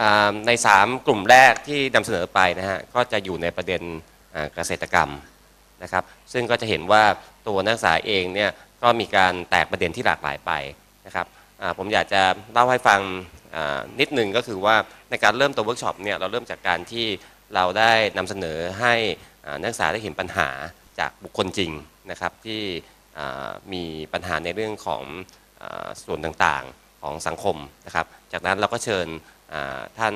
อ่าใน 3 กลุ่มแรกที่นำเสนอไปนะฮะก็จะอยู่ในประเด็นเกษตรกรรมนะครับ ซึ่งก็จะเห็นว่าตัวนักศึกษาเองเนี่ยก็มีการแตกประเด็นที่หลากหลายไปนะครับผมอยากจะเล่าให้ฟังนิดนึงก็คือว่าในการเริ่มตัวเวิร์กช็อปเนี่ยเราเริ่มจากการที่เราได้นำเสนอให้นักศึกษาได้เห็นปัญหาจากบุคคลจริงนะครับที่มีปัญหาในเรื่องของอส่วนต่างๆของสังคมนะครับ จากนั้นเราก็เชิญ ท่าน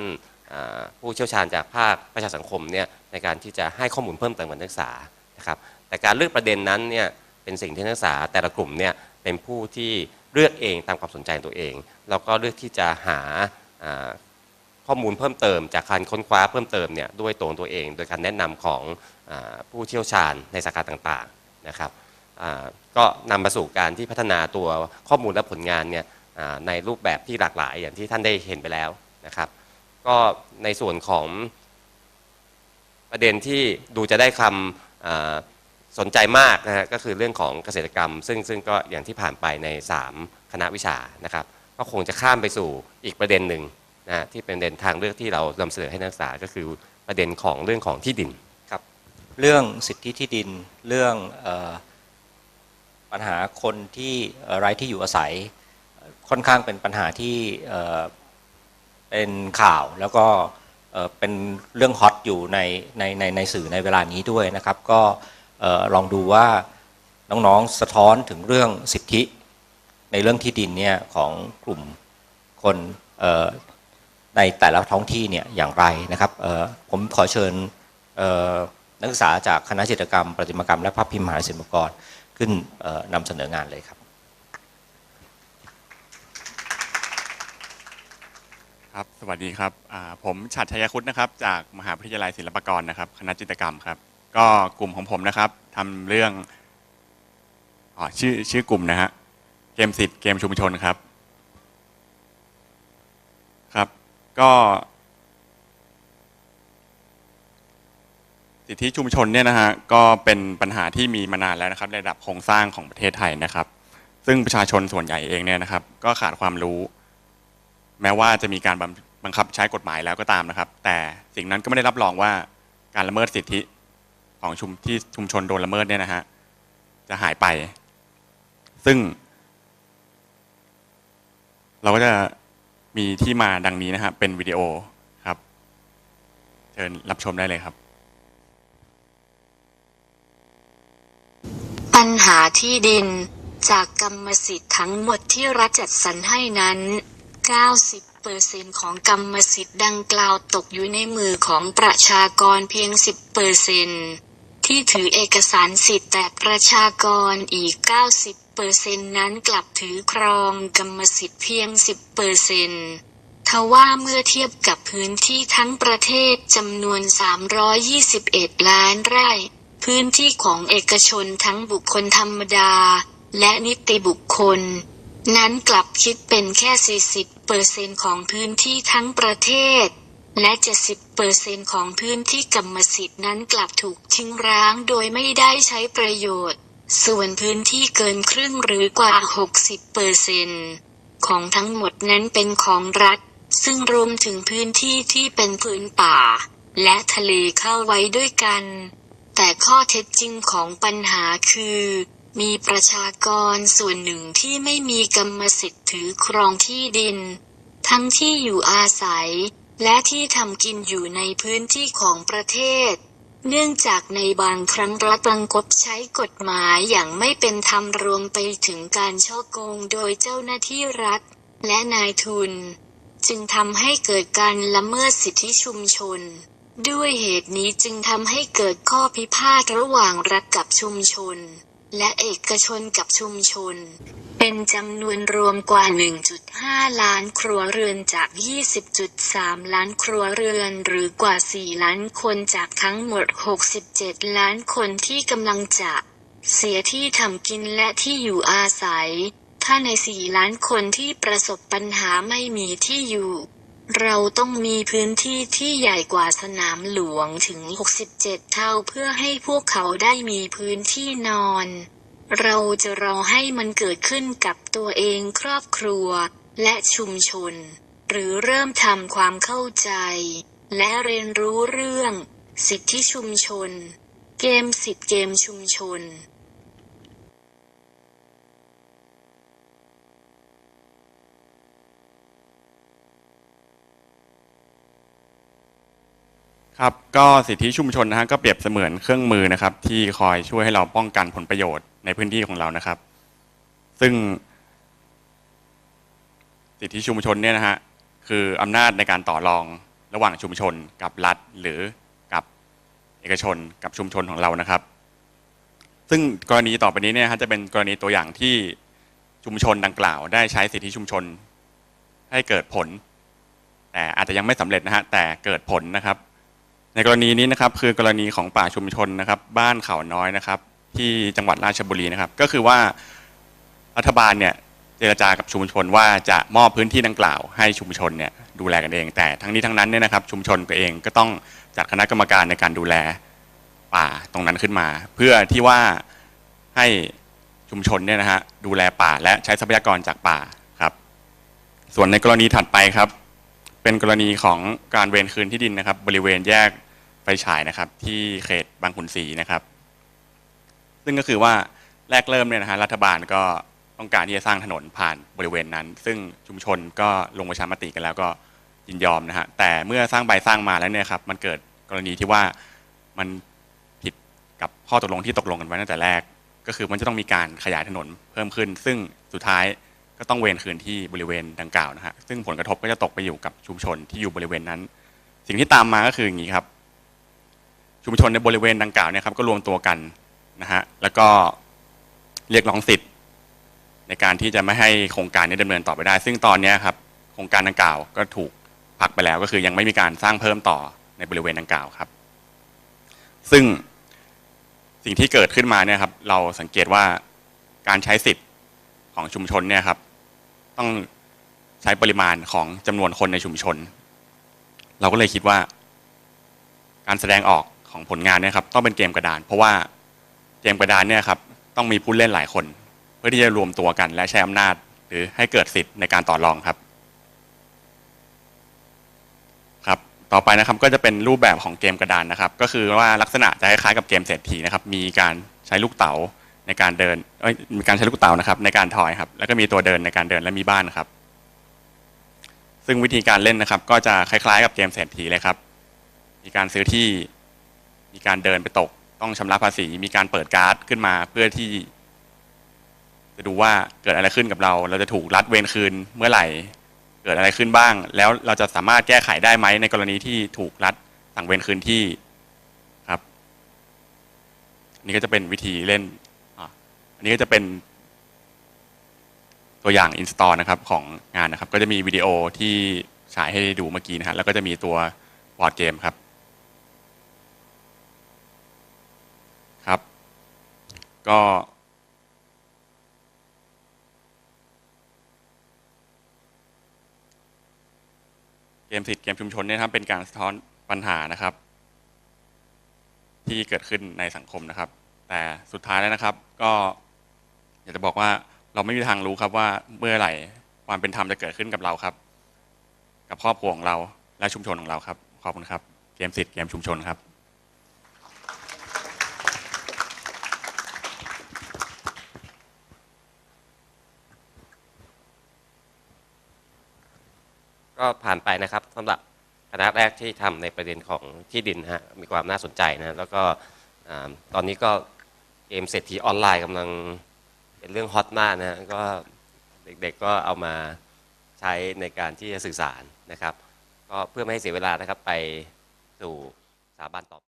ผู้เชี่ยวชาญจากภาคประชาสังคมเนี่ยในการที่จะให้ข้อมูลเพิ่มเติมกับนักศึกษานะครับแต่การเลือกประเด็นนั้นเนี่ยเป็นสิ่งที่นักศึกษาแต่ละกลุ่มเนี่ยเป็นผู้ที่เลือกเองตามความสนใจตัวเอง แล้วก็เลือกที่จะหาข้อมูลเพิ่มเติม จากการค้นคว้าเพิ่มเติมเนี่ยด้วยตัวตัวเอง โดยการแนะนำของผู้เชี่ยวชาญในสาขาต่างๆนะครับก็นำมาสู่การที่พัฒนาตัวข้อมูลและผลงานเนี่ยในรูปแบบที่หลากหลายอย่างที่ท่านได้เห็นไปแล้ว นะครับ ก็ในส่วนของประเด็นที่ดูจะได้คำอ่าสนใจมากนะฮะก็คือเรื่องของเกษตรกรรม ซึ่งซึ่งก็อย่างที่ผ่านไปใน 3 คณะวิชานะครับ ก็คงจะข้ามไปสู่อีกประเด็นหนึ่งนะฮะที่เป็นประเด็นทางเลือกที่เรานำเสนอให้นักศึกษาก็คือประเด็นของเรื่องของที่ดินครับเรื่องสิทธิที่ดินเรื่องเออปัญหาคนที่เอ่อไร้ที่อยู่อาศัยเอ่อค่อนข้างเป็นปัญหาที่ เป็นข่าวแล้วก็เป็นเรื่องฮอตอยู่ในในในในสื่อในเวลานี้ด้วยนะครับ ก็ลองดูว่าน้องๆสะท้อนถึงเรื่องสิทธิในเรื่องที่ดินเนี่ยของกลุ่มคนในแต่ละท้องที่เนี่ยอย่างไรนะครับผมขอเชิญนักศึกษาจากคณะจิตรกรรม ประติมากรรม และภาพพิมพ์มหาศิลปากรขึ้นนำเสนองานเลยครับ ครับ สวัสดีครับอ่าผมฉัตรชัยคุตนะครับ จากมหาวิทยาลัยศิลปากรนะครับ คณะจิตรกรรมครับ ก็กลุ่มของผมนะครับทำเรื่องอ๋อชื่อชื่อกลุ่มนะฮะ เกมสิทธิ์เกมชุมชนครับ ครับ ก็ สิทธิชุมชนเนี่ยนะฮะ ก็เป็นปัญหาที่มีมานานแล้วนะครับ ในระดับโครงสร้างของประเทศไทยนะครับ ซึ่งประชาชนส่วนใหญ่เองเนี่ยนะครับ ก็ขาดความรู้ แม้ว่าจะมีการบังบังคับใช้กฎหมายแล้วก็ตามนะครับ แต่สิ่งนั้นก็ไม่ได้รับรองว่าการละเมิดสิทธิของชุมที่ชุมชนโดนละเมิดเนี่ยนะฮะจะหายไป ซึ่ง เราก็จะมีที่มาดังนี้นะครับเป็นวิดีโอครับ เชิญรับชมได้เลยครับ ปัญหาที่ดินจากกรรมสิทธิ์ทั้งหมดที่รัฐจัดสรรให้นั้น 90%ของกรรมสิทธิ์ดังกล่าวตกอยู่ในมือของประชากรเพียง 10%ที่ถือเอกสารสิทธิ์แต่ประชากรอีก 90%นั้นกลับถือครองกรรมสิทธิ์เพียง 10%ทว่าเมื่อเทียบกับพื้นที่ทั้งประเทศจำนวน 321 ล้านไร่ พื้นที่ของเอกชนทั้งบุคคลธรรมดา และนิติบุคคล นั้นกลับคิดเป็นแค่ 40%ของพื้นที่ทั้งประเทศ และ 70%ของพื้นที่กรรมสิทธิ์นั้นกลับถูกทิ้งร้างโดยไม่ได้ใช้ประโยชน์ ส่วนพื้นที่เกินครึ่งหรือกว่า 60%ของทั้งหมดนั้นเป็นของรัฐ ซึ่งรวมถึงพื้นที่ที่เป็นพื้นป่า และทะเลเข้าไว้ด้วยกัน แต่ข้อเท็จจริงของปัญหาคือ มีประชากรส่วนหนึ่งที่ไม่มีกรรมสิทธิ์ถือครองที่ดิน ทั้งที่อยู่อาศัย และที่ทำกินอยู่ในพื้นที่ของประเทศ เนื่องจากในบางครั้งรัฐบังคับใช้กฎหมายอย่างไม่เป็นธรรมรวมไปถึงการช่อโกงโดยเจ้าหน้าที่รัฐ และนายทุน จึงทำให้เกิดการละเมิดสิทธิชุมชน ด้วยเหตุนี้จึงทำให้เกิดข้อพิพาทระหว่างรัฐกับชุมชน และเอกชนกับชุมชน เป็นจำนวนรวมกว่า 1.5 ล้านครัวเรือนจาก 20.3 ล้านครัวเรือนหรือกว่า 4 ล้านคนจากทั้งหมด 67 ล้านคนที่กำลังจะเสียที่ทำกินและที่อยู่อาศัย ถ้าใน 4 ล้านคนที่ประสบปัญหาไม่มีที่อยู่ เราต้องมีพื้นที่ที่ใหญ่กว่าสนามหลวงถึง 67 เท่าเพื่อให้พวกเขาได้มีพื้นที่นอน เราจะรอให้มันเกิดขึ้นกับตัวเองครอบครัว และชุมชน หรือเริ่มทำความเข้าใจ และเรียนรู้เรื่อง สิทธิชุมชน เกมสิทธิเกมชุมชน ครับก็สิทธิชุมชนนะฮะก็เปรียบเสมือนเครื่องมือนะครับ ที่คอยช่วยให้เราป้องกันผลประโยชน์ในพื้นที่ของเรานะครับ ซึ่ง สิทธิชุมชนเนี่ยนะฮะคืออำนาจในการต่อรองระหว่างชุมชนกับรัฐหรือกับเอกชนกับชุมชนของเรานะครับ ซึ่งกรณีต่อไปนี้เนี่ยฮะจะเป็นกรณีตัวอย่างที่ชุมชนดังกล่าว ได้ใช้สิทธิชุมชนให้เกิดผล แต่อาจจะยังไม่สำเร็จนะฮะแต่เกิดผลนะครับ ในกรณีนี้นะครับคือกรณีของป่าชุมชนนะครับ บ้านเขาน้อยนะครับ ที่จังหวัดราชบุรีนะครับ ก็คือว่ารัฐบาลเนี่ยเจรจากับชุมชนว่าจะมอบพื้นที่ดังกล่าว ให้ชุมชนเนี่ยดูแลกันเอง แต่ทั้งนี้ทั้งนั้นเนี่ยนะครับ ชุมชนตัวเองก็ต้องจัดคณะกรรมการในการดูแลป่าตรงนั้นขึ้นมา เพื่อที่ว่าให้ชุมชนเนี่ยนะฮะดูแลป่าและใช้ทรัพยากรจากป่าครับ ส่วนในกรณีถัดไปครับ เป็นกรณีของการเวรคืนที่ดินนะครับ บริเวณแยกไฟฉายนะครับ ที่เขตบางขุนศรีนะครับ ซึ่งก็คือว่าแรกเริ่มเนี่ยนะฮะรัฐบาลก็ต้องการที่จะสร้างถนนผ่านบริเวณนั้น ซึ่งชุมชนก็ลงประชามติกันแล้วก็ยินยอมนะฮะแต่เมื่อสร้างไปสร้างมาแล้วเนี่ยครับมันเกิดกรณีที่ว่ามันผิดกับข้อตกลงที่ตกลงกันไว้ตั้งแต่แรก ก็คือมันจะต้องมีการขยายถนนเพิ่มขึ้น ซึ่งสุดท้าย ก็ต้องเวรคืนที่บริเวณดังกล่าวนะฮะซึ่งผลกระทบก็จะตกไปอยู่กับชุมชนที่อยู่บริเวณนั้น สิ่งที่ตามมาก็คืออย่างนี้ครับ ชุมชนในบริเวณดังกล่าวเนี่ยครับก็รวมตัวกันนะฮะแล้วก็เรียกร้องสิทธิ์ ในการที่จะไม่ให้โครงการนี้ดำเนินต่อไปได้ ซึ่งตอนนี้ครับโครงการดังกล่าวก็ถูกพักไปแล้วก็คือยังไม่มีการสร้างเพิ่มต่อในบริเวณดังกล่าวครับ ซึ่งสิ่งที่เกิดขึ้นมาเนี่ยครับ เราสังเกตว่าการใช้สิทธิ์ของชุมชนเนี่ยครับ ต้องใช้ปริมาณของจำนวนคนในชุมชน เราก็เลยคิดว่า การแสดงออกของผลงานเนี่ยครับต้องเป็นเกมกระดาน เพราะว่าเกมกระดานเนี่ยครับต้องมีผู้เล่นหลายคน เพื่อที่จะรวมตัวกันและใช้อำนาจ หรือให้เกิดสิทธิ์ในการต่อรองครับครับ ต่อไปนะครับก็จะเป็นรูปแบบของเกมกระดานนะครับ ก็คือว่าลักษณะจะคล้ายๆกับเกมเศรษฐีนะครับ มีการใช้ลูกเต๋า ในการเดินมีการใช้ลูกเต๋านะครับ ในการทอยครับ แล้วก็มีตัวเดินในการเดินและมีบ้านครับ ซึ่งวิธีการเล่นนะครับ ก็จะคล้ายๆ กับเกมเศรษฐีเลยครับ มีการซื้อที่ มีการเดินไปตก ต้องชำระภาษี มีการเปิดการ์ดขึ้นมาเพื่อที่ จะดูว่าเกิดอะไรขึ้นกับเรา เราจะถูกรัดเวรคืนเมื่อไหร่ เกิดอะไรขึ้นบ้าง แล้วเราจะสามารถแก้ไขได้ไหมในกรณีที่ถูกรัดสั่งเวรคืนที่ครับนนี้ก็จะเป็นวิธีเล่น อันนี้ก็จะเป็นตัวอย่าง install นะครับของงานนะครับ ก็จะมีวิดีโอที่ฉายให้ดูเมื่อกี้นะฮะแล้วก็จะมีตัวบอร์ดเกมครับครับ ก็เกมสิทธิ์เกมชุมชนเนี่ยครับเป็นการสะท้อนปัญหานะครับ ที่เกิดขึ้นในสังคมนะครับ แต่สุดท้ายแล้วนะครับ ก็ อยากจะบอกว่าเราไม่มีทางรู้ครับว่าเมื่อไหร่ความเป็นธรรมจะเกิดขึ้นกับเราครับ กับครอบครัวของเราและชุมชนของเราครับ ขอบคุณครับ เกมสิทธิ์เกมชุมชนครับ ก็ผ่านไปนะครับสำหรับคณะแรกที่ทำในประเด็นของที่ดินนะฮะมีความน่าสนใจนะแล้วก็อตอนนี้ก็เกมเศรษฐีออนไลน์กำลัง เป็นเรื่องฮอตมากนะฮะก็เด็กๆก็เอามาใช้ในการที่จะสื่อสารนะครับ ก็เพื่อไม่ให้เสียเวลานะครับไปสู่สถาบันต่อ